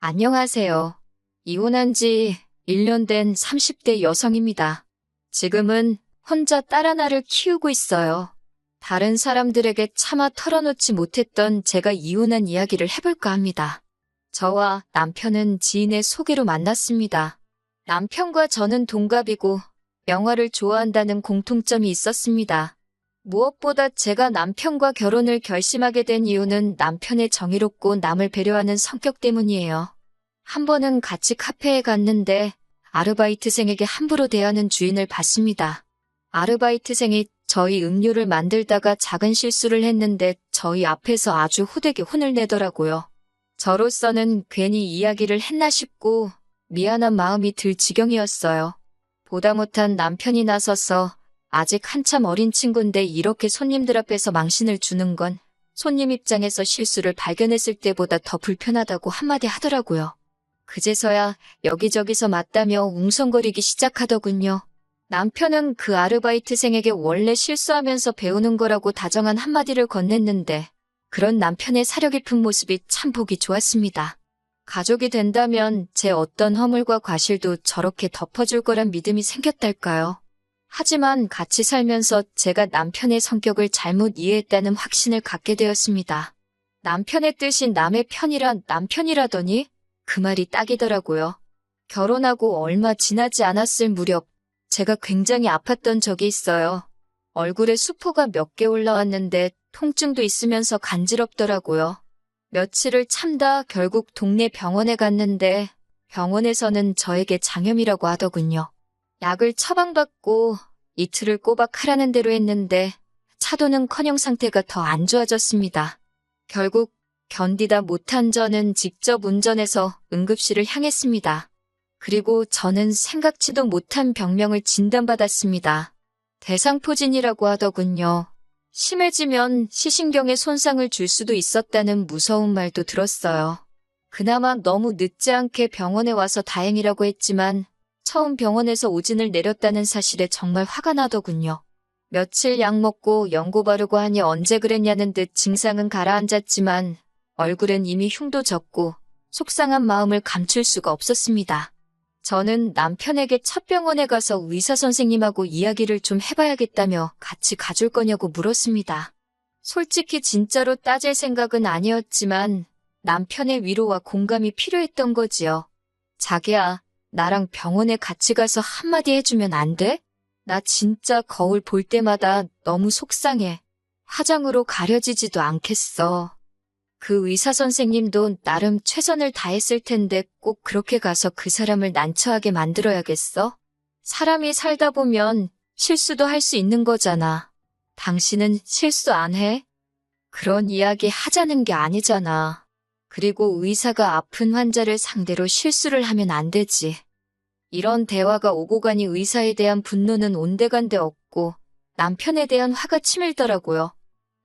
안녕하세요. 이혼한 지 1년 된 30대 여성입니다. 지금은 혼자 딸 하나를 키우고 있어요. 다른 사람들에게 차마 털어놓지 못했던 제가 이혼한 이야기를 해볼까 합니다. 저와 남편은 지인의 소개로 만났습니다. 남편과 저는 동갑이고 영화를 좋아한다는 공통점이 있었습니다. 무엇보다 제가 남편과 결혼을 결심하게 된 이유는 남편의 정의롭고 남을 배려하는 성격 때문이에요. 한 번은 같이 카페에 갔는데 아르바이트생에게 함부로 대하는 주인을 봤습니다. 아르바이트생이 저희 음료를 만들다가 작은 실수를 했는데 저희 앞에서 아주 호되게 혼을 내더라고요. 저로서는 괜히 이야기를 했나 싶고 미안한 마음이 들 지경이었어요. 보다 못한 남편이 나서서 아직 한참 어린 친구인데 이렇게 손님들 앞에서 망신을 주는 건 손님 입장에서 실수를 발견했을 때보다 더 불편하다고 한마디 하더라고요. 그제서야 여기저기서 맞다며 웅성거리기 시작하더군요. 남편은 그 아르바이트생에게 원래 실수하면서 배우는 거라고 다정한 한마디를 건넸는데 그런 남편의 사려 깊은 모습이 참 보기 좋았습니다. 가족이 된다면 제 어떤 허물과 과실도 저렇게 덮어줄 거란 믿음이 생겼달까요? 하지만 같이 살면서 제가 남편의 성격을 잘못 이해했다는 확신을 갖게 되었습니다. 남편의 뜻이 남의 편이란 남편이라더니 그 말이 딱이더라고요. 결혼하고 얼마 지나지 않았을 무렵 제가 굉장히 아팠던 적이 있어요. 얼굴에 수포가 몇 개 올라왔는데 통증도 있으면서 간지럽더라고요. 며칠을 참다 결국 동네 병원에 갔는데 병원에서는 저에게 장염이라고 하더군요. 약을 처방받고 이틀을 꼬박 하라는 대로 했는데 차도는커녕 상태가 더 안 좋아졌습니다. 결국 견디다 못한 저는 직접 운전해서 응급실을 향했습니다. 그리고 저는 생각지도 못한 병명을 진단받았습니다. 대상포진이라고 하더군요. 심해지면 시신경에 손상을 줄 수도 있었다는 무서운 말도 들었어요. 그나마 너무 늦지 않게 병원에 와서 다행이라고 했지만 처음 병원에서 오진을 내렸다는 사실에 정말 화가 나더군요. 며칠 약 먹고 연고 바르고 하니 언제 그랬냐는 듯 증상은 가라앉았지만 얼굴엔 이미 흉도 졌고 속상한 마음을 감출 수가 없었습니다. 저는 남편에게 첫 병원에 가서 의사 선생님하고 이야기를 좀 해봐야겠다며 같이 가줄 거냐고 물었습니다. 솔직히 진짜로 따질 생각은 아니었지만 남편의 위로와 공감이 필요했던 거지요. 자기야, 나랑 병원에 같이 가서 한마디 해주면 안 돼? 나 진짜 거울 볼 때마다 너무 속상해. 화장으로 가려지지도 않겠어. 그 의사 선생님도 나름 최선을 다했을 텐데 꼭 그렇게 가서 그 사람을 난처하게 만들어야겠어? 사람이 살다 보면 실수도 할 수 있는 거잖아. 당신은 실수 안 해? 그런 이야기 하자는 게 아니잖아. 그리고 의사가 아픈 환자를 상대로 실수를 하면 안 되지. 이런 대화가 오고 가니 의사에 대한 분노는 온데간데 없고 남편에 대한 화가 치밀더라고요.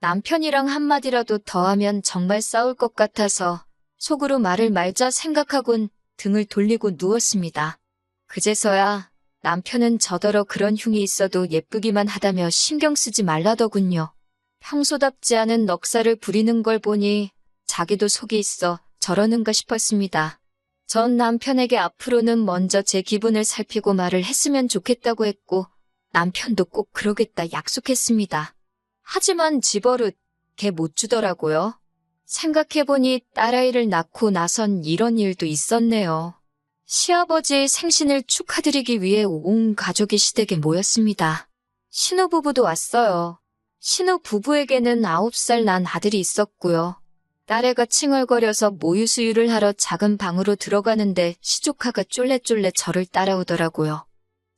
남편이랑 한마디라도 더하면 정말 싸울 것 같아서 속으로 말을 말자 생각하곤 등을 돌리고 누웠습니다. 그제서야 남편은 저더러 그런 흉이 있어도 예쁘기만 하다며 신경 쓰지 말라더군요. 평소답지 않은 넉살을 부리는 걸 보니 자기도 속이 있어 저러는가 싶었습니다. 전 남편에게 앞으로는 먼저 제 기분을 살피고 말을 했으면 좋겠다고 했고 남편도 꼭 그러겠다 약속했습니다. 하지만 집어릇 개 못 주더라고요. 생각해보니 딸아이를 낳고 나선 이런 일도 있었네요. 시아버지의 생신을 축하드리기 위해 온 가족이 시댁에 모였습니다. 신우부부도 왔어요. 신우부부에게는 9살 난 아들이 있었고요. 딸애가 칭얼거려서 모유 수유를 하러 작은 방으로 들어가는데 시조카가 쫄래쫄래 저를 따라오더라고요.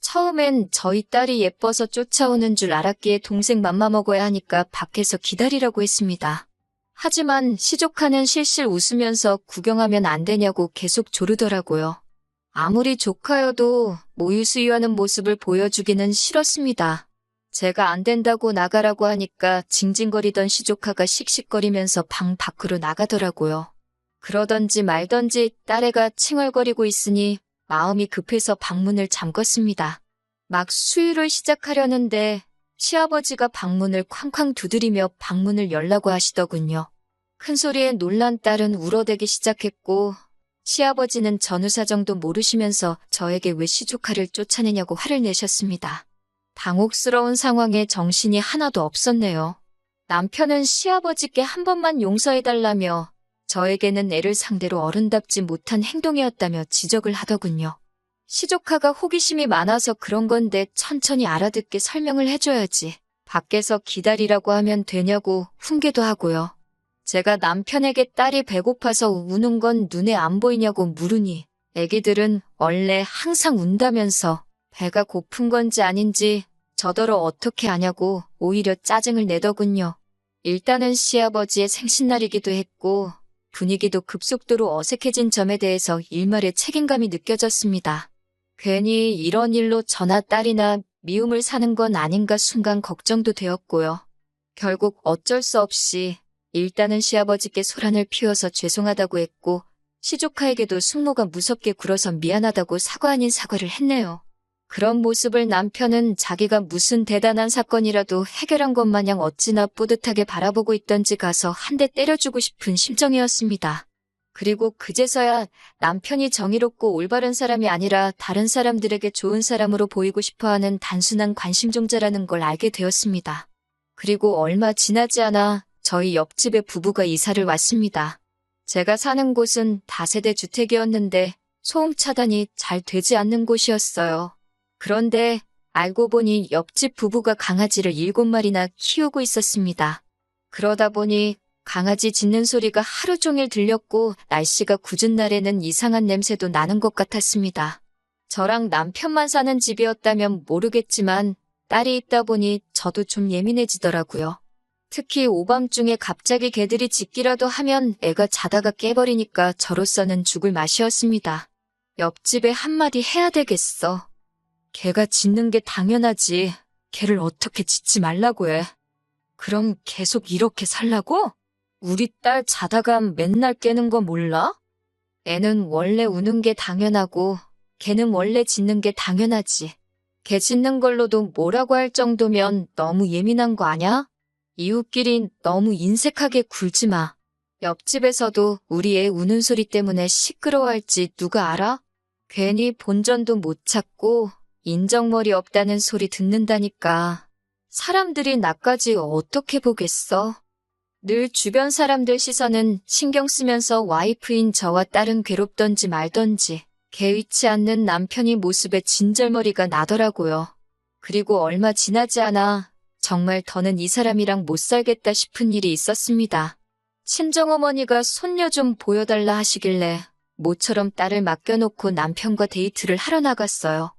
처음엔 저희 딸이 예뻐서 쫓아오는 줄 알았기에 동생 맘마 먹어야 하니까 밖에서 기다리라고 했습니다. 하지만 시조카는 실실 웃으면서 구경하면 안 되냐고 계속 조르더라고요. 아무리 조카여도 모유 수유하는 모습을 보여주기는 싫었습니다. 제가 안 된다고 나가라고 하니까 징징거리던 시조카가 씩씩거리면서 방 밖으로 나가더라고요. 그러던지 말던지 딸애가 칭얼거리고 있으니 마음이 급해서 방문을 잠궜습니다. 막 수유를 시작하려는데 시아버지가 방문을 쾅쾅 두드리며 방문을 열라고 하시더군요. 큰 소리에 놀란 딸은 울어대기 시작했고 시아버지는 전후 사정도 모르시면서 저에게 왜 시조카를 쫓아내냐고 화를 내셨습니다. 당혹스러운 상황에 정신이 하나도 없었네요. 남편은 시아버지께 한 번만 용서해달라며 저에게는 애를 상대로 어른답지 못한 행동이었다며 지적을 하더군요. 시조카가 호기심이 많아서 그런 건데 천천히 알아듣게 설명을 해줘야지. 밖에서 기다리라고 하면 되냐고 훈계도 하고요. 제가 남편에게 딸이 배고파서 우는 건 눈에 안 보이냐고 물으니 애기들은 원래 항상 운다면서 배가 고픈 건지 아닌지 저더러 어떻게 아냐고 오히려 짜증을 내더군요. 일단은 시아버지의 생신날이기도 했고 분위기도 급속도로 어색해진 점에 대해서 일말의 책임감이 느껴졌습니다. 괜히 이런 일로 저나 딸이나 미움을 사는 건 아닌가 순간 걱정도 되었고요. 결국 어쩔 수 없이 일단은 시아버지께 소란을 피워서 죄송하다고 했고 시조카에게도 숙모가 무섭게 굴어서 미안하다고 사과 아닌 사과를 했네요. 그런 모습을 남편은 자기가 무슨 대단한 사건이라도 해결한 것 마냥 어찌나 뿌듯하게 바라보고 있던지 가서 한 대 때려주고 싶은 심정이었습니다. 그리고 그제서야 남편이 정의롭고 올바른 사람이 아니라 다른 사람들에게 좋은 사람으로 보이고 싶어 하는 단순한 관심종자라는 걸 알게 되었습니다. 그리고 얼마 지나지 않아 저희 옆집에 부부가 이사를 왔습니다. 제가 사는 곳은 다세대 주택이었는데 소음 차단이 잘 되지 않는 곳이었어요. 그런데 알고 보니 옆집 부부가 강아지를 일곱 마리나 키우고 있었습니다. 그러다 보니 강아지 짖는 소리가 하루 종일 들렸고 날씨가 궂은 날에는 이상한 냄새도 나는 것 같았습니다. 저랑 남편만 사는 집이었다면 모르겠지만 딸이 있다 보니 저도 좀 예민해지더라고요. 특히 오밤중에 갑자기 개들이 짖기라도 하면 애가 자다가 깨버리니까 저로서는 죽을 맛이었습니다. 옆집에 한마디 해야 되겠어. 개가 짖는 게 당연하지. 개를 어떻게 짖지 말라고 해. 그럼 계속 이렇게 살라고? 우리 딸 자다가 맨날 깨는 거 몰라? 애는 원래 우는 게 당연하고 개는 원래 짖는 게 당연하지. 개 짖는 걸로도 뭐라고 할 정도면 너무 예민한 거 아냐? 이웃끼리 너무 인색하게 굴지 마. 옆집에서도 우리 애 우는 소리 때문에 시끄러워할지 누가 알아? 괜히 본전도 못 찾고 인정머리 없다는 소리 듣는다니까. 사람들이 나까지 어떻게 보겠어? 늘 주변 사람들 시선은 신경 쓰면서 와이프인 저와 딸은 괴롭던지 말던지 개의치 않는 남편이 모습에 진절머리가 나더라고요. 그리고 얼마 지나지 않아 정말 더는 이 사람이랑 못 살겠다 싶은 일이 있었습니다. 친정어머니가 손녀 좀 보여달라 하시길래 모처럼 딸을 맡겨놓고 남편과 데이트를 하러 나갔어요.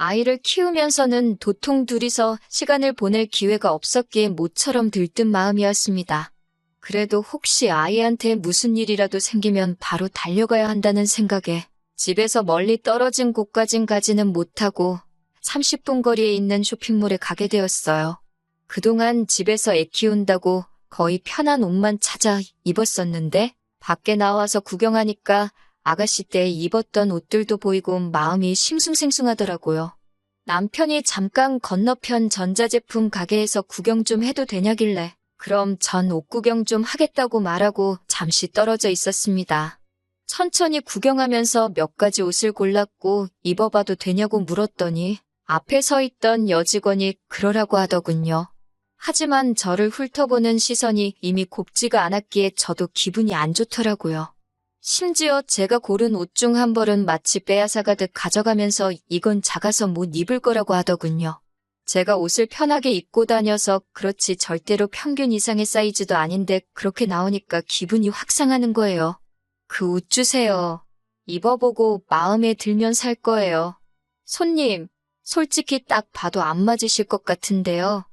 아이를 키우면서는 도통 둘이서 시간을 보낼 기회가 없었기에 모처럼 들뜬 마음이었습니다. 그래도 혹시 아이한테 무슨 일이라도 생기면 바로 달려가야 한다는 생각에 집에서 멀리 떨어진 곳까진 가지는 못하고 30분 거리에 있는 쇼핑몰에 가게 되었어요. 그동안 집에서 애 키운다고 거의 편한 옷만 찾아 입었었는데 밖에 나와서 구경하니까 아가씨 때 입었던 옷들도 보이고 마음이 싱숭생숭하더라고요. 남편이 잠깐 건너편 전자제품 가게에서 구경 좀 해도 되냐길래 그럼 전 옷 구경 좀 하겠다고 말하고 잠시 떨어져 있었습니다. 천천히 구경하면서 몇 가지 옷을 골랐고 입어봐도 되냐고 물었더니 앞에 서 있던 여직원이 그러라고 하더군요. 하지만 저를 훑어보는 시선이 이미 곱지가 않았기에 저도 기분이 안 좋더라고요. 심지어 제가 고른 옷 중 한 벌은 마치 빼앗아가듯 가져가면서 이건 작아서 못 입을 거라고 하더군요. 제가 옷을 편하게 입고 다녀서 그렇지 절대로 평균 이상의 사이즈도 아닌데 그렇게 나오니까 기분이 확 상하는 거예요. 그 옷 주세요. 입어보고 마음에 들면 살 거예요. 손님, 솔직히 딱 봐도 안 맞으실 것 같은데요.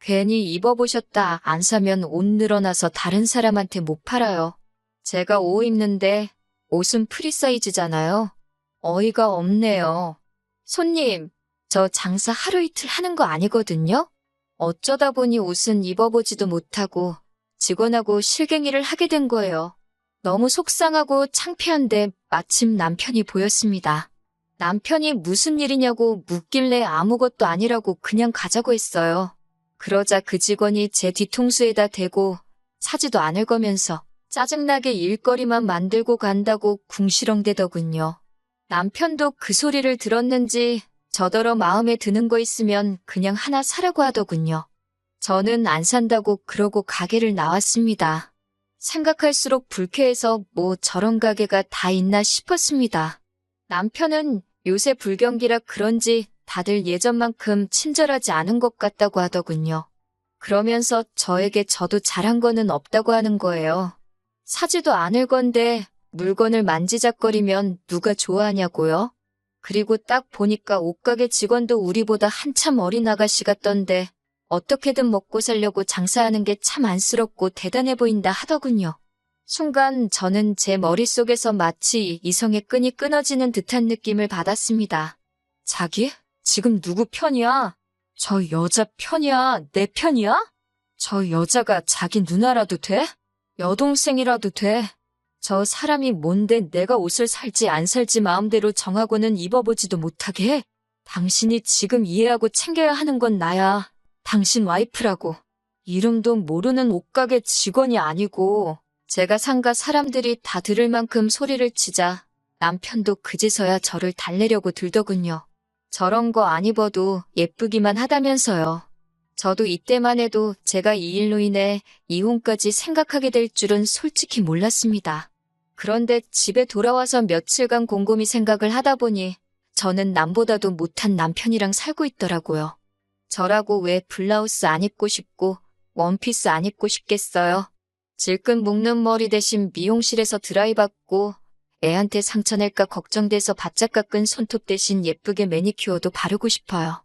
괜히 입어보셨다 안 사면 옷 늘어나서 다른 사람한테 못 팔아요. 제가 옷 입는데 옷은 프리 사이즈잖아요. 어이가 없네요. 손님, 저 장사 하루 이틀 하는 거 아니거든요? 어쩌다 보니 옷은 입어보지도 못하고 직원하고 실갱이를 하게 된 거예요. 너무 속상하고 창피한데 마침 남편이 보였습니다. 남편이 무슨 일이냐고 묻길래 아무것도 아니라고 그냥 가자고 했어요. 그러자 그 직원이 제 뒤통수에다 대고 사지도 않을 거면서 짜증나게 일거리만 만들고 간다고 궁시렁대더군요. 남편도 그 소리를 들었는지 저더러 마음에 드는 거 있으면 그냥 하나 사라고 하더군요. 저는 안 산다고 그러고 가게를 나왔습니다. 생각할수록 불쾌해서 뭐 저런 가게가 다 있나 싶었습니다. 남편은 요새 불경기라 그런지 다들 예전만큼 친절하지 않은 것 같다고 하더군요. 그러면서 저에게 저도 잘한 거는 없다고 하는 거예요. 사지도 않을 건데 물건을 만지작거리면 누가 좋아하냐고요? 그리고 딱 보니까 옷가게 직원도 우리보다 한참 어린 아가씨 같던데 어떻게든 먹고 살려고 장사하는 게 참 안쓰럽고 대단해 보인다 하더군요. 순간 저는 제 머릿속에서 마치 이성의 끈이 끊어지는 듯한 느낌을 받았습니다. 자기? 지금 누구 편이야? 저 여자 편이야? 내 편이야? 저 여자가 자기 누나라도 돼? 여동생이라도 돼? 저 사람이 뭔데 내가 옷을 살지 안 살지 마음대로 정하고는 입어보지도 못하게 해? 당신이 지금 이해하고 챙겨야 하는 건 나야. 당신 와이프라고. 이름도 모르는 옷가게 직원이 아니고 제가 상가 사람들이 다 들을 만큼 소리를 치자 남편도 그제서야 저를 달래려고 들더군요. 저런 거 안 입어도 예쁘기만 하다면서요. 저도 이때만 해도 제가 이 일로 인해 이혼까지 생각하게 될 줄은 솔직히 몰랐습니다. 그런데 집에 돌아와서 며칠간 곰곰이 생각을 하다 보니 저는 남보다도 못한 남편이랑 살고 있더라고요. 저라고 왜 블라우스 안 입고 싶고 원피스 안 입고 싶겠어요? 질끈 묶는 머리 대신 미용실에서 드라이 받고 애한테 상처 낼까 걱정돼서 바짝 깎은 손톱 대신 예쁘게 매니큐어도 바르고 싶어요.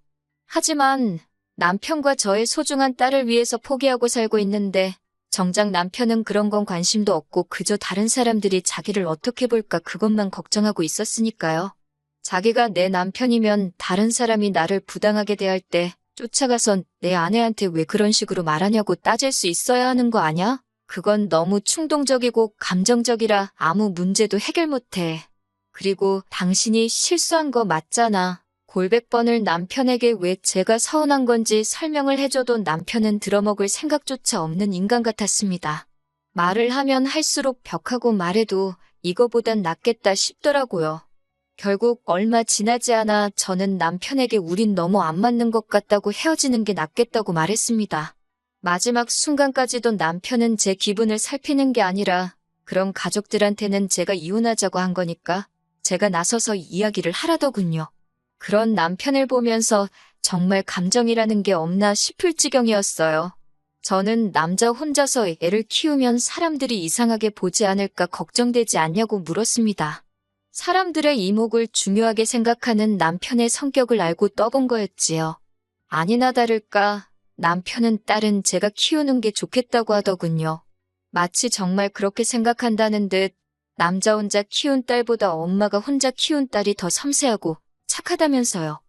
하지만 남편과 저의 소중한 딸을 위해서 포기하고 살고 있는데 정작 남편은 그런 건 관심도 없고 그저 다른 사람들이 자기를 어떻게 볼까 그것만 걱정하고 있었으니까요. 자기가 내 남편이면 다른 사람이 나를 부당하게 대할 때 쫓아가선 내 아내한테 왜 그런 식으로 말하냐고 따질 수 있어야 하는 거 아냐? 그건 너무 충동적이고 감정적이라 아무 문제도 해결 못해. 그리고 당신이 실수한 거 맞잖아. 골백 번을 남편에게 왜 제가 서운한 건지 설명을 해줘도 남편은 들어먹을 생각조차 없는 인간 같았습니다. 말을 하면 할수록 벽하고 말해도 이거보단 낫겠다 싶더라고요. 결국 얼마 지나지 않아 저는 남편에게 우린 너무 안 맞는 것 같다고 헤어지는 게 낫겠다고 말했습니다. 마지막 순간까지도 남편은 제 기분을 살피는 게 아니라 그럼 가족들한테는 제가 이혼하자고 한 거니까 제가 나서서 이야기를 하라더군요. 그런 남편을 보면서 정말 감정이라는 게 없나 싶을 지경이었어요. 저는 남자 혼자서 애를 키우면 사람들이 이상하게 보지 않을까 걱정되지 않냐고 물었습니다. 사람들의 이목을 중요하게 생각하는 남편의 성격을 알고 떠본 거였지요. 아니나 다를까 남편은 딸은 제가 키우는 게 좋겠다고 하더군요. 마치 정말 그렇게 생각한다는 듯 남자 혼자 키운 딸보다 엄마가 혼자 키운 딸이 더 섬세하고 착하다면서요.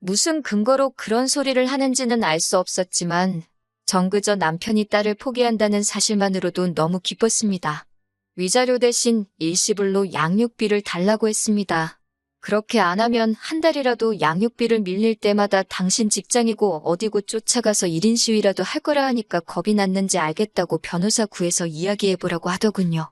무슨 근거로 그런 소리를 하는지는 알 수 없었지만 정그저 남편이 딸을 포기한다는 사실만으로도 너무 기뻤습니다. 위자료 대신 일시불로 양육비를 달라고 했습니다. 그렇게 안 하면 한 달이라도 양육비를 밀릴 때마다 당신 직장이고 어디고 쫓아가서 1인 시위라도 할 거라 하니까 겁이 났는지 알겠다고 변호사 구해서 이야기해보라고 하더군요.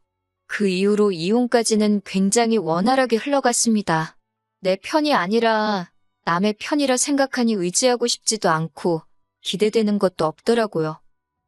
그 이후로 이혼까지는 굉장히 원활하게 흘러갔습니다. 내 편이 아니라 남의 편이라 생각하니 의지하고 싶지도 않고 기대되는 것도 없더라고요.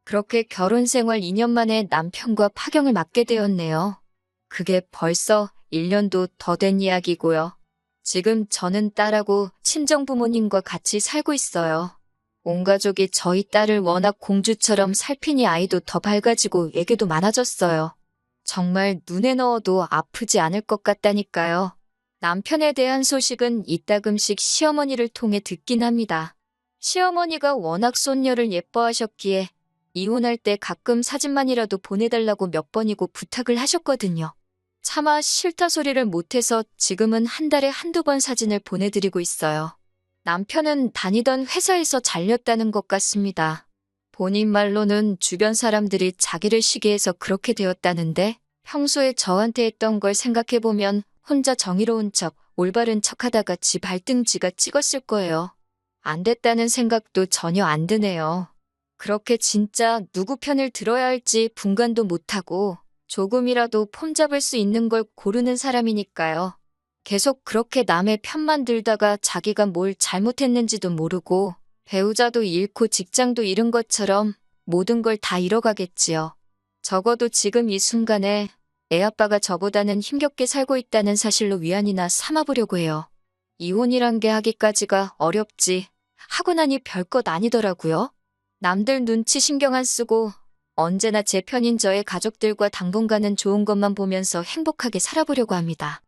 그렇게 결혼 생활 2년 만에 남편과 파경을 맞게 되었네요. 그게 벌써 1년도 더 된 이야기고요. 지금 저는 딸하고 친정 부모님과 같이 살고 있어요. 온 가족이 저희 딸을 워낙 공주처럼 살피니 아이도 더 밝아지고 애교도 많아졌어요. 정말 눈에 넣어도 아프지 않을 것 같다니까요. 남편에 대한 소식은 이따금씩 시어머니를 통해 듣긴 합니다. 시어머니가 워낙 손녀를 예뻐하셨기에 이혼할 때 가끔 사진만이라도 보내달라고 몇 번이고 부탁을 하셨거든요. 차마 싫다 소리를 못해서 지금은 한 달에 한두 번 사진을 보내드리고 있어요. 남편은 다니던 회사에서 잘렸다는 것 같습니다. 본인 말로는 주변 사람들이 자기를 시기해서 그렇게 되었다는데 평소에 저한테 했던 걸 생각해보면 혼자 정의로운 척, 올바른 척 하다가 지 발등 지가 찍었을 거예요. 안 됐다는 생각도 전혀 안 드네요. 그렇게 진짜 누구 편을 들어야 할지 분간도 못하고 조금이라도 폼 잡을 수 있는 걸 고르는 사람이니까요. 계속 그렇게 남의 편만 들다가 자기가 뭘 잘못했는지도 모르고 배우자도 잃고 직장도 잃은 것처럼 모든 걸 다 잃어가겠지요. 적어도 지금 이 순간에 애 아빠가 저보다는 힘겹게 살고 있다는 사실로 위안이나 삼아보려고 해요. 이혼이란 게 하기까지가 어렵지 하고 나니 별것 아니더라고요. 남들 눈치 신경 안 쓰고 언제나 제 편인 저의 가족들과 당분간은 좋은 것만 보면서 행복하게 살아보려고 합니다.